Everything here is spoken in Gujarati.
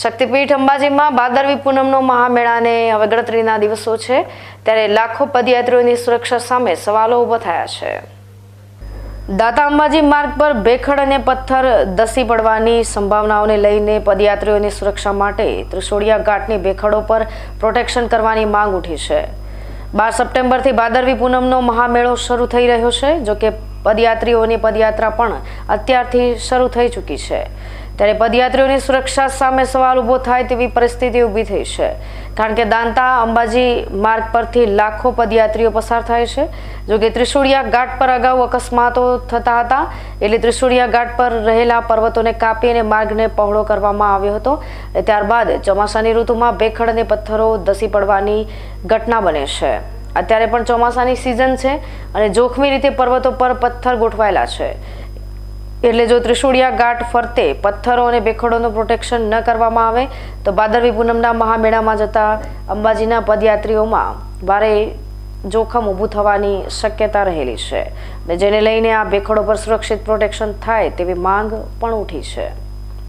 શક્તિપીઠ અંબાજીમાં ભાદરવી પૂનમનો મહામેળાને હવે ગણતરીના દિવસો છે. ત્યારે લાખો પદયાત્રીઓની સુરક્ષા સામે સવાલો ઊભા થયા છે. દાતા અંબાજી માર્ગ પર ભેખડ અને પથ્થર ધસી પડવાની સંભાવનાઓને લઈને પદયાત્રીઓની સુરક્ષા માટે ત્રિશોળિયા ઘાટની ભેખડો પર પ્રોટેક્શન કરવાની માંગ ઉઠી છે. બાર સપ્ટેમ્બરથી ભાદરવી પૂનમનો મહામેળો શરૂ થઈ રહ્યો છે, જોકે પદયાત્રીઓની પદયાત્રા પણ અત્યારથી શરૂ થઈ ચૂકી છે. ત્યારે પદયાત્રીઓની સુરક્ષા સામે સવાલ ઊભો થાય તેવી પરિસ્થિતિ ઊભી થઈ છે. કારણ કે દાંતા, અંબાજી માર્ગ પરથી લાખો પદયાત્રીઓ પસાર થાય છે. જો કે ત્રિશુળિયા ઘાટ પર અગાઉ અકસ્માતો થતા હતા. એટલે ત્રિશુળિયા ઘાટ પર રહેલા પર્વતોને કાપી અને માર્ગને પહોળો કરવામાં આવ્યો હતો. ત્યારબાદ ચોમાસાની ઋતુમાં ભેખડ અને પથ્થરો ધસી પડવાની ઘટના બને છે. અત્યારે પણ ચોમાસાની સિઝન છે અને જોખમી રીતે પર્વતો પર પથ્થર ગોઠવાયેલા છે. એટલે જો ત્રિશુળિયા ઘાટ ફરતે પથ્થરો અને ભેખડોનું પ્રોટેક્શન ન કરવામાં આવે, તો ભાદરવી પૂનમના મહામેળામાં જતા અંબાજીના પદયાત્રીઓમાં ભારે જોખમ ઊભું થવાની શક્યતા રહેલી છે. અને જેને લઈને આ ભેખડો પર સુરક્ષિત પ્રોટેક્શન થાય તેવી માંગ પણ ઉઠી છે.